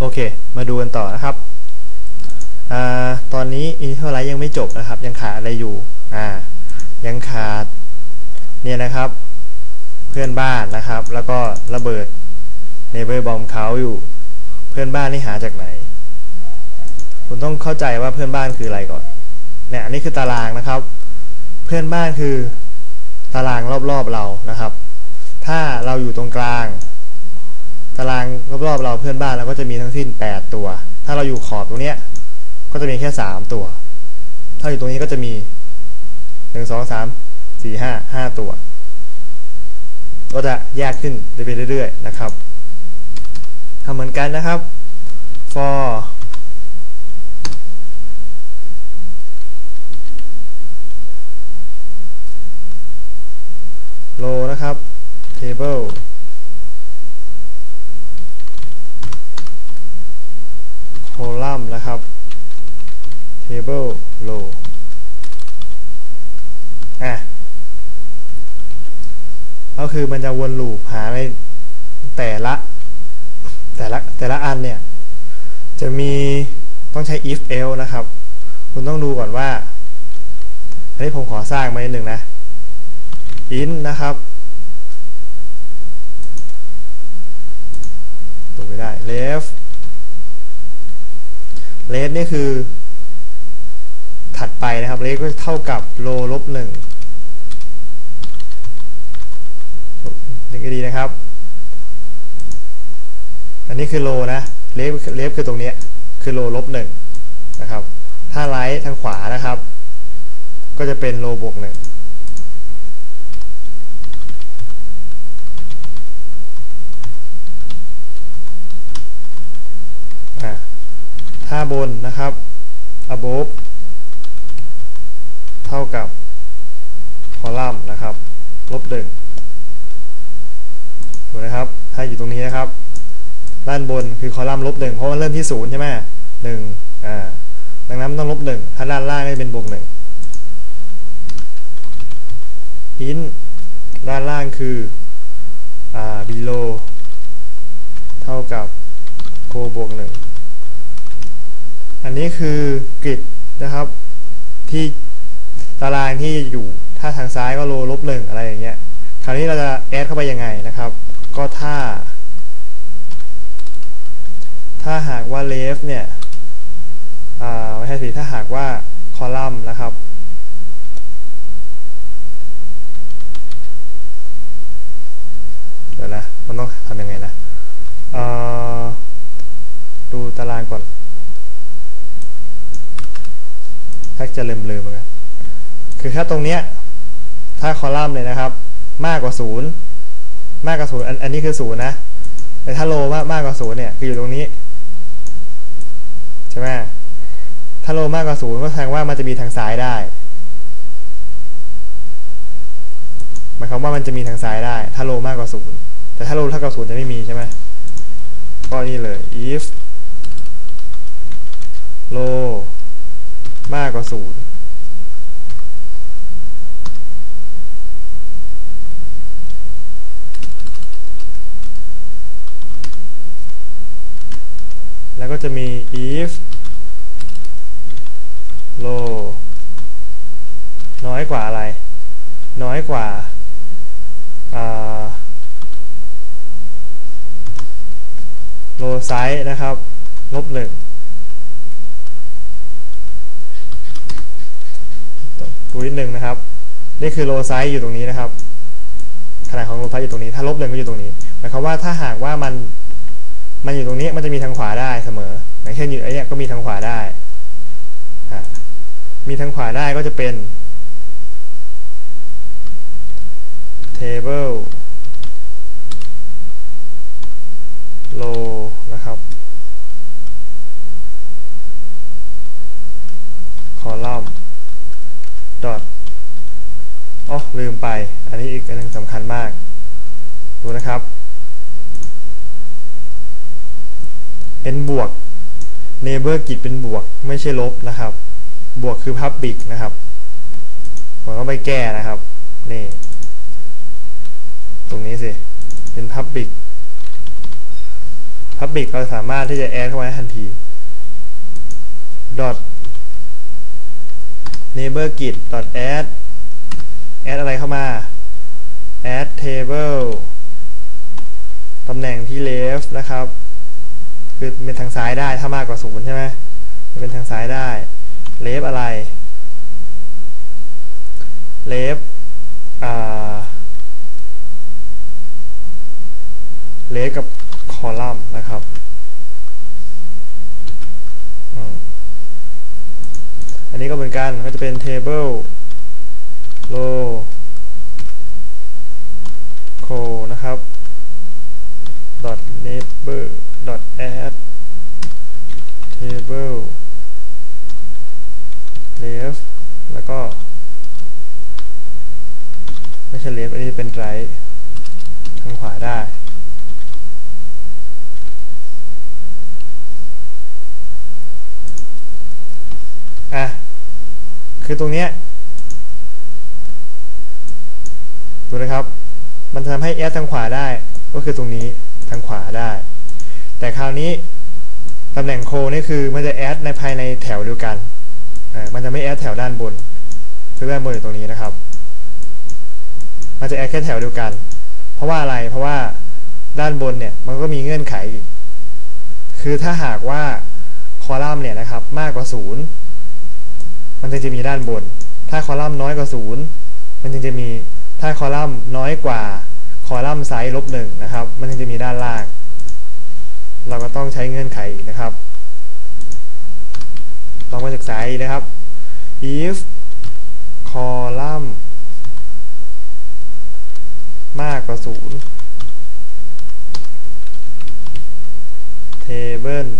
โอเค มาดูกันต่อนะครับอตอนนี้ Initialize ยังไม่จบนะครับ ยังขาดอะไรอยู่อ่ายังขาดเนี่ยนะครับ เพื่อนบ้านนะครับ แล้วก็ระเบิด Neighbor Bomb เขาอยู่ เพื่อนบ้านนี่หาจากไหน คุณต้องเข้าใจว่าเพื่อนบ้านคืออะไรก่อน เนี่ยอันนี้คือตารางนะครับ เพื่อนบ้านคือตารางรอบๆเรานะครับ ถ้าเราอยู่ตรงกลาง ตารางรอบๆเราเพื่อนบ้านเราก็จะมีทั้งสิ้น 8 ตัว ถ้าเราอยู่ขอบตรงเนี้ยก็จะมีแค่ 3 ตัว ถ้าอยู่ตรงนี้ก็จะมี 1 2 3 4 5 5 ตัว ก็จะแยกขึ้นไปเรื่อยๆนะครับทำเหมือนกันนะครับ for row นะครับ table column นะครับ table row อะก็คือมันจะวนลูปหาในแต่ละ แต่ละแต่ละอันเนี่ย จะมีต้องใช้ if else นะครับ คุณต้องดูก่อนว่า อันนี้ผมขอสร้างมาหนึ่งนะ int นะครับดูไม่ได้ left left นี่คือ ถัดไปนะครับ left ก็เท่ากับ row ลบหนึ่งนี่ก็ดีนะครับ อันนี้คือ row นะ left left คือตรงนี้คือ row ลบหนึ่งนะครับ ถ้า right ทางขวานะครับ ก็จะเป็น row บวกหนึ่งอะถ้าบนนะครับ above เท่ากับ column นะครับลบหนึ่งดูนะครับถ้าอยู่ตรงนี้นะครับ ด้านบนคือคอลัมน์ลบหนึ่งเพราะมันเริ่มที่ศูนย์ใช่ไหมหนึ่งอ่าดังนั้นต้องลบหนึ่งถ้าด้านล่างก็จะเป็นบวกหนึ่ง int ด้านล่างคืออ่า below เท่ากับ go บวกหนึ่งอันนี้คือกริดนะครับที่ ตารางที่อยู่ถ้าทางซ้ายก็โลลบหนึ่งอะไรอย่างเงี้ย คราวนี้เราจะแอดเข้าไปยังไงนะครับ ก็ถ้า ถ้าหากว่า left เนี่ยอ่าไม่ใช่สิถ้าหากว่า column นะครับ เดี๋ยวนะ มันต้องทำยังไงนะเอ่อดูตารางก่อนถ้าจะลืมลืมเหมือนกัน คือถ้าตรงเนี้ยถ้าคอลัมน์เลยนะครับ มากกว่าศูนย์มากกว่าศูนย์อันอันนี้คือศูนย์นะแต่ถ้าโลมากมากกว่าศูนย์เนี่ยคืออยู่ตรงนี้ใช่ไหมถ้าโลมากกว่าศูนย์ก็แสดงว่ามันจะมีทางซ้ายได้หมายความว่ามันจะมีทางซ้ายได้ ถ้าโลมากกว่าศูนย์แต่ถ้าโลเท่ากับศูนย์จะไม่มีใช่ไหมก็นี่เลย if โลมากกว่าศูนย์ แล้วก็จะมี if low น้อยกว่าอะไร น้อยกว่า low size นะครับ ลบหนึ่งดูนิดนึงนะครับ นี่คือ low size อยู่ตรงนี้นะครับ ขนาดของ low size อยู่ตรงนี้ ถ้าลบหนึ่งก็อยู่ตรงนี้ หมายความว่าถ้าหากว่ามัน มันอยู่ตรงนี้มันจะมีทางขวาได้เสมออย่างเช่นอยู่ไอ้เนี่ยก็มีทางขวาได้ มีทางขวาได้ก็จะเป็น table low นะครับ column dot อ๋อลืมไป อันนี้อีกอันหนึงสำคัญมาก ดูนะครับ เป็นบวก neighbor กิจเป็นบวก ไม่ใช่ลบนะครับ บวกคือ public นะครับผมต้องไปแก้นะครับ นี่ ตรงนี้สิ เป็น public public เราสามารถที่จะ add เข้าได้ทันที dot neighbor git dot add add อะไรเข้ามา add table ตำแหน่งที่ left นะครับ คือเป็นทางซ้ายได้ถ้ามากกว่าศูนย์ใช่ไหมเป็นทางซ้ายได้ left อะไร left อ่า left กับ column นะครับอันนี้ก็เหมือนกันก็จะเป็น table row c o นะครับ dot neighbor add table left แล้วก็ ไม่ใช่ left อันนี้เป็น right ทางขวาได้ อะ คือตรงเนี้ยดูนะครับ มันทำให้แอดทางขวาได้ ก็คือตรงนี้ทางขวาได้ แต่คราวนี้ตำแหน่งโคนี่คือมันจะแอดในภายในแถวเดียวกันมันจะไม่แอดแถวด้านบนคือด้านบนอยู่ตรงนี้นะครับ มันจะแอดแค่แถวเดียวกัน เพราะว่าอะไรเพราะว่าด้านบนเนี่ยมันก็มีเงื่อนไขอีก คือถ้าหากว่าคอลัมน์เนี่ยนะครับมากกว่าศูนย์มันจึงจะมีด้านบน ถ้าคอลัมน์น้อยกว่าศูนย์มันจึงจะมี ถ้าคอลัมน์น้อยกว่า คอลัมน์ไซส์ลบหนึ่งนะครับ มันจึงจะมีด้านล่าง เราก็ต้องใช้เงื่อนไขนะครับลองมาศึกษาอีกนะครับ if column มากกว่าศูนย์ table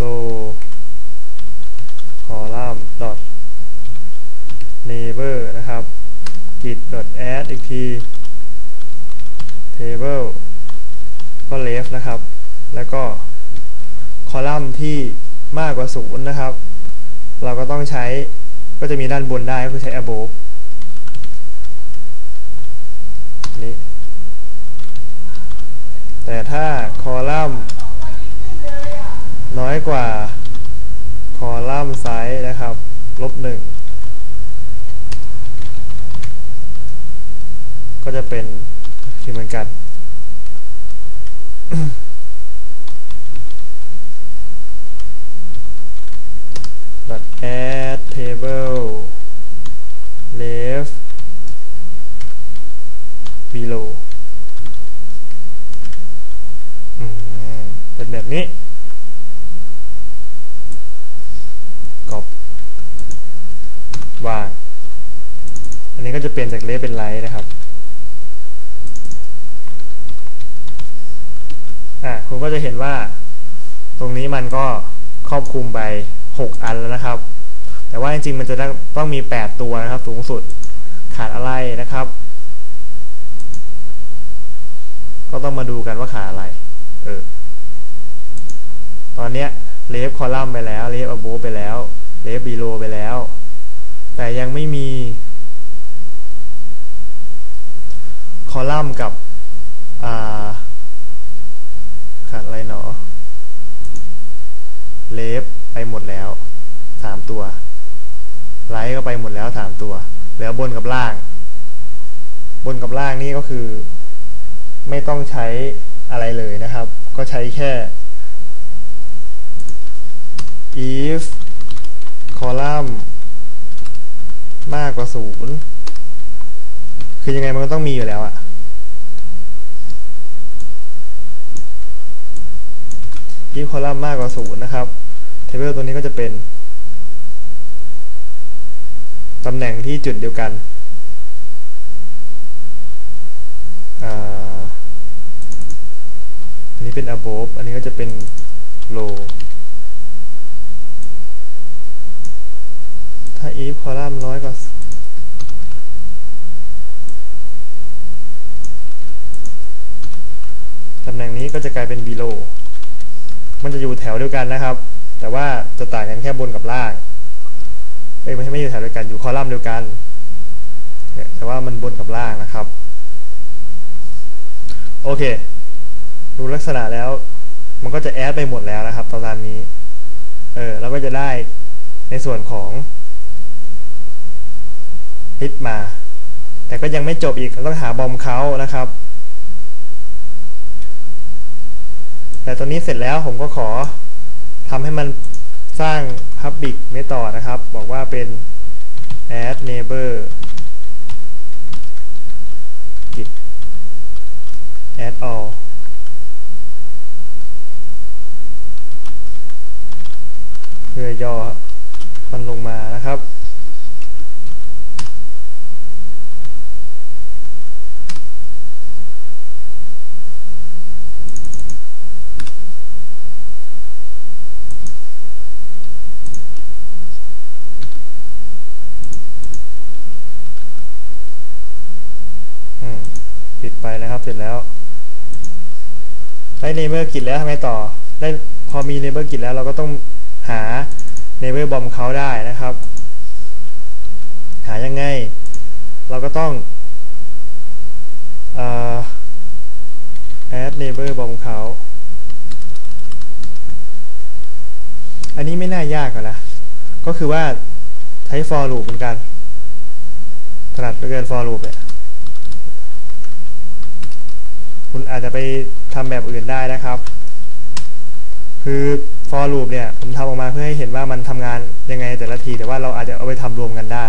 row column dot neighbor นะครับ git dot add อีกที table ก็ left นะครับ แล้วก็คอลัมน์ที่มากกว่าศูนย์นะครับ เราก็ต้องใช้ก็จะมีด้านบนได้ก็คือใช้ above นี่แต่ถ้าคอลัมน์น้อยกว่าคอลัมน์ไซส์นะครับลบหนึ่งก็จะเป็นที่เหมือนกัน dot add table left below อืมเป็นแบบนี้กอบวาง อันนี้ก็จะเปลี่ยนจากเลฟเป็นไลท์นะครับอะคุณก็จะเห็นว่า ตรงนี้มันก็ครอบคลุมไป 6 อันแล้วนะครับ แต่ว่าจริงๆมันจะต้องมี 8 ตัวนะครับ สูงสุดขาดอะไรนะครับ ก็ต้องมาดูกันว่าขาดอะไรเออตอนเนี้ยเลฟคอลัมน์ไปแล้วเลฟอโบไปแล้วเลฟบีโลไปแล้ว แต่ยังไม่มี คอลัมน์กับอ่าขาดอะไรหนอเลฟไปหมดแล้วสามตัว ไลท์ก็ไปหมดแล้วสามตัว เหลือบนกับล่าง บนกับล่างนี่ก็คือ ไม่ต้องใช้อะไรเลยนะครับ ก็ใช้แค่ if column มากกว่าศูนย์คือยังไงมันก็ต้องมีอยู่แล้วอะ if column มากกว่าศูนย์นะครับ table ตัวนี้ก็จะเป็น ตำแหน่งที่จุดเดียวกันอ่าอันนี้เป็น above อันนี้ก็จะเป็น low ถ้า if column น้อยกว่าตำแหน่งนี้ก็จะกลายเป็น below มันจะอยู่แถวเดียวกันนะครับ แต่ว่าจะต่างกันแค่บนกับล่าง เอ้ยไม่ใช่ไม่อยู่แถวเดียวกันอยู่คอลัมน์เดียวกันเนี่ยแต่ว่ามันบนกับล่างนะครับ โอเค ดูลักษณะแล้ว มันก็จะแอดไปหมดแล้วนะครับตอนนี้ เออเราก็จะได้ในส่วนของลิสมา แต่ก็ยังไม่จบอีกเราต้องหาบอมเขานะครับ แต่ตอนนี้เสร็จแล้วผมก็ขอทำให้มันสร้าง public method นะครับ บอกว่าเป็น add neighbor git add all เพื่อย่อมันลงมานะครับ อืมปิดไปนะครับ เสร็จแล้วได้เนเบอร์กิจแล้วทำไงต่อ ได้พอมีเนเบอร์กิจแล้วเราก็ต้องหาเนเบอร์บอมเขาได้นะครับ หายังไง เราก็ต้องอ add neighbor บอมเขาอันนี้ไม่น่ายากกว่านะ ก็คือว่าใช้ for loop เหมือนกัน ถนัดเหลือเกิน for loop เนี่ย คุณอาจจะไปทำแบบอื่นได้นะครับ คือ for loop เนี่ย ผมทำออกมาเพื่อให้เห็นว่ามันทำงานยังไงแต่ละที แต่ว่าเราอาจจะเอาไปทำรวมกันได้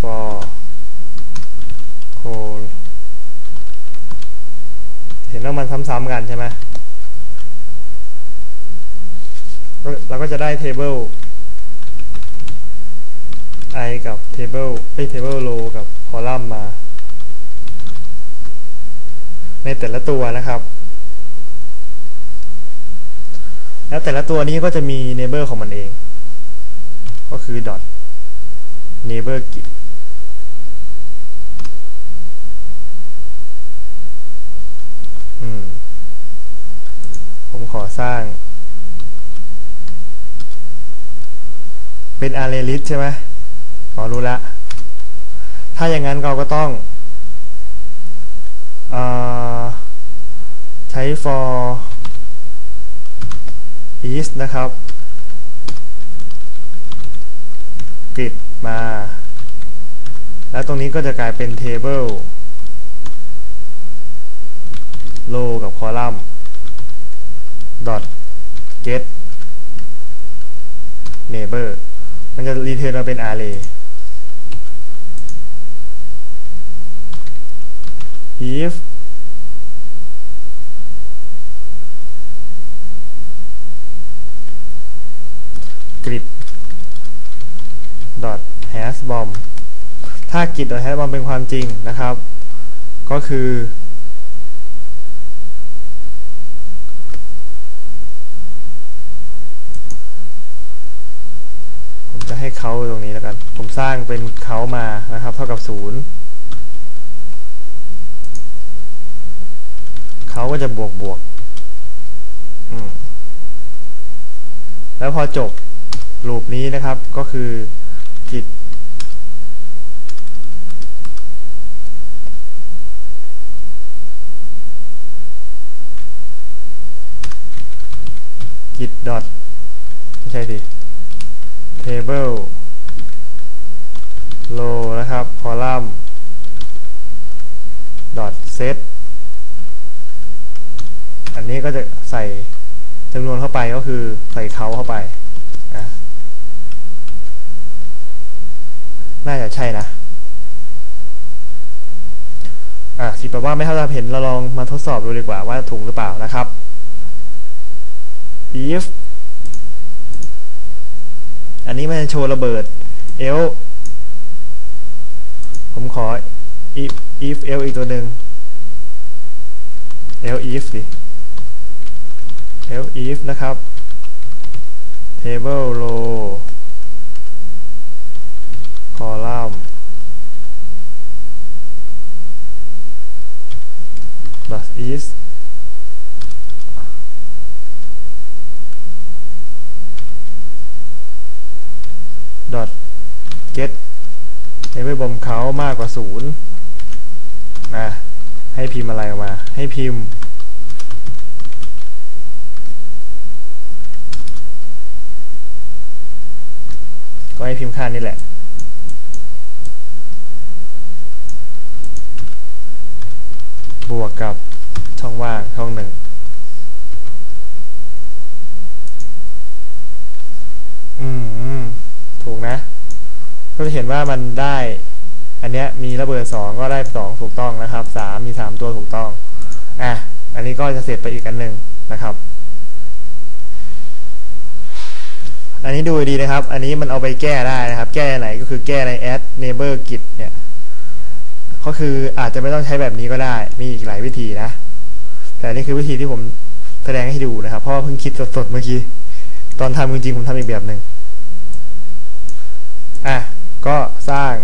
for call เห็นว่ามันซ้ำๆกันใช่ไหมเราก็จะได้ table i กับ table เอ้ย table row กับ column มา ในแต่ละตัวนะครับ แล้วแต่ละตัวนี้ก็จะมี neighbor ของมันเอง ก็คือ dot neighbor git ผมขอสร้าง เป็น array list ใช่ไหมขอรู้ละ ถ้าอย่างนั้นเราก็ต้องเอ่อ ใช้ for is นะครับ กริดมา แล้วตรงนี้ก็จะกลายเป็น table row กับ column dot get neighbor มันจะรีเทิร์นมาเป็น array if grid dot has bomb ถ้า grid dot has bomb เป็นความจริงนะครับ ก็คือ ผมจะให้เขาตรงนี้แล้วกัน ผมสร้างเป็นเขามานะครับ เท่ากับศูนย์เขาก็จะบวกบวกแล้วพอจบ ลูปนี้นะครับก็คือกิจกิจ dot ไม่ใช่สิ table row นะครับ column dot set อันนี้ก็จะใส่จำนวนเข้าไปก็คือใส่เขาเข้าไปนะ น่าจะใช่นะ อะสิแปลว่าไม่เท่าที่เห็นเราลองมาทดสอบดูดีกว่าว่าถูกหรือเปล่านะครับ if อันนี้มันจะโชว์ระเบิด l ผมขอ if if l อีกตัวหนึ่ง l if ดิ l if นะครับ table row คอลัมน์ plus is ดอท get เห้ไปบ่มเขามากกว่าศูนย์นะให้พิมพ์อะไรออกมา ให้พิมพ์ ก็ให้พิมพ์ค่านี่แหละ บวกกับช่องว่างช่องหนึ่งอืม ถูกนะ ก็จะเห็นว่ามันได้ อันเนี้ยมีระเบิดสองก็ได้สองถูกต้องนะครับสามมีสามตัวถูกต้อง อะ อันนี้ก็จะเสร็จไปอีกอันหนึ่งนะครับ อันนี้ดูดีนะครับ อันนี้มันเอาไปแก้ได้นะครับ แก้ไหนก็คือแก้ใน add neighbor git เนี่ย ก็คืออาจจะไม่ต้องใช้แบบนี้ก็ได้ มีอีกหลายวิธีนะ แต่นี่คือวิธีที่ผมแสดงให้ดูนะครับ เพราะว่าเพิ่งคิดสดๆเมื่อกี้ ตอนทำจริงๆผมทำอีกแบบหนึ่งอะ ก็สร้าง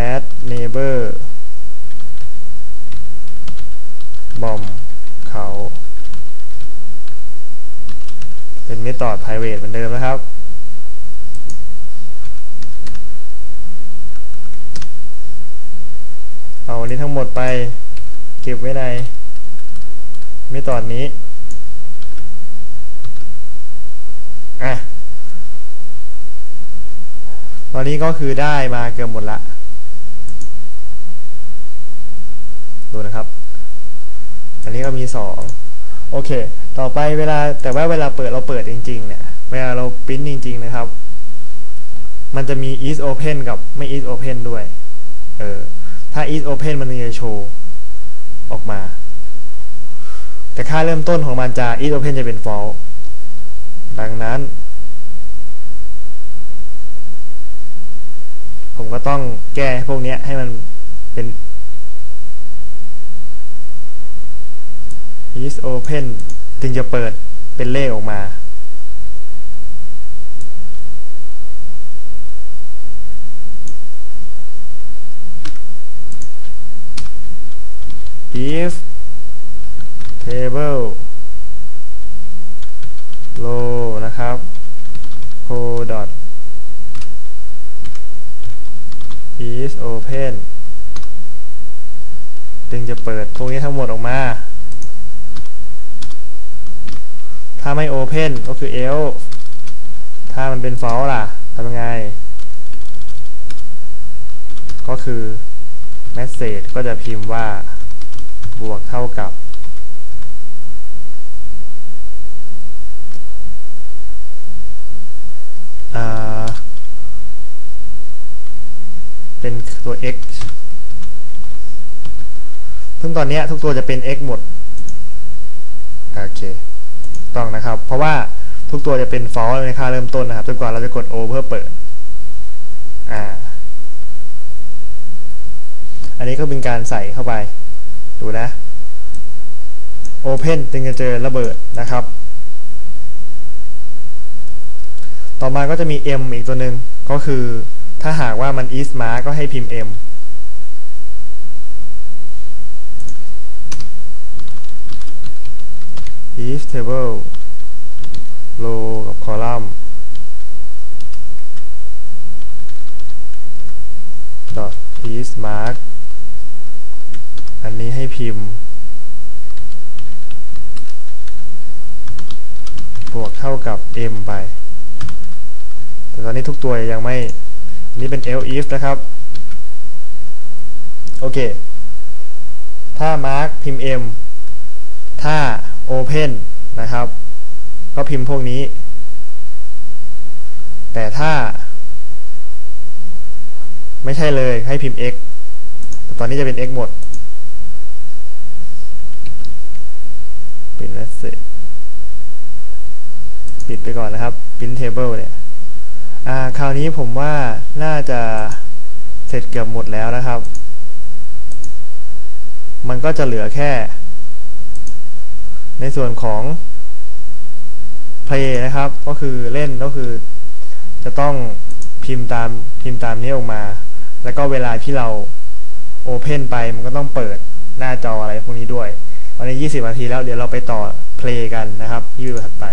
add neighbor bom เขา เป็น method private เหมือนเดิมนะครับ เอาอั นี้ทั้งหมดไป เก็บไว้ใน method นี้อะตอนนี้ก็คือได้มาเกือบหมดละ ดูนะครับ อันนี้ก็มีสองโอเค ต่อไปเวลาแต่ว่าเวลาเปิดเราเปิดจริง ๆ เนี่ย เวลาเราปริ้นจริง ๆ นะครับ มันจะมี is open กับไม่ is open ด้วย เออ ถ้า is open มันจะโชว์ออกมา แต่ค่าเริ่มต้นของมันจะ is open จะเป็น false ดังนั้น ผมก็ต้องแก้พวกนี้ให้มันเป็น is open ถึงจะเปิดเป็นเลขออกมา if table row นะครับ co dot is open จึงจะเปิดพวกนี้ทั้งหมดออกมา ถ้าไม่ open ก็คือ else ถ้ามันเป็น false ล่ะทำยังไง ก็คือ message ก็จะพิมพ์ว่า บวกเท่ากับอ่าเป็นตัว x ซึ่งตอนนี้ทุกตัวจะเป็น x หมด โอเค ต้องนะครับ เพราะว่าทุกตัวจะเป็น false ในค่าเริ่มต้นนะครับจนกว่าเราจะกด o เพื่อเปิด อ่า อันนี้ก็เป็นการใส่เข้าไป ดูนะ Open จึงจะเจอระเบิดนะครับ ต่อมาก็จะมี M อีกตัวหนึ่งก็คือถ้าหากว่ามัน is mark ก็ให้พิมพ์ M if table row กับ column dot is mark นนี้ให้พิมพ์ บวกเท่ากับ m ไป แต่ตอนนี้ทุกตัวยังไม่ นี่เป็น l if นะครับ โอเค ถ้า mark พิมพ์ m ถ้า open นะครับ ก็พิมพ์พวกนี้ แต่ถ้า ไม่ใช่เลยให้พิมพ์ x แต่ตอนนี้จะเป็น x หมด ปิดไปก่อนนะครับ print table เนี่ยอ่าคราวนี้ผมว่าน่าจะเสร็จเกือบหมดแล้วนะครับ มันก็จะเหลือแค่ ในส่วนของ play นะครับ ก็คือเล่นก็คือ จะต้องพิมพ์ตามพิมพ์ตามนี้ออกมา แล้วก็เวลาที่เรา Open ไปมันก็ต้องเปิดหน้าจออะไรพวกนี้ด้วยวันนี้ 20 นาทีแล้วเดี๋ยวเราไปต่อ play กันนะครับ ที่วิวถัดไป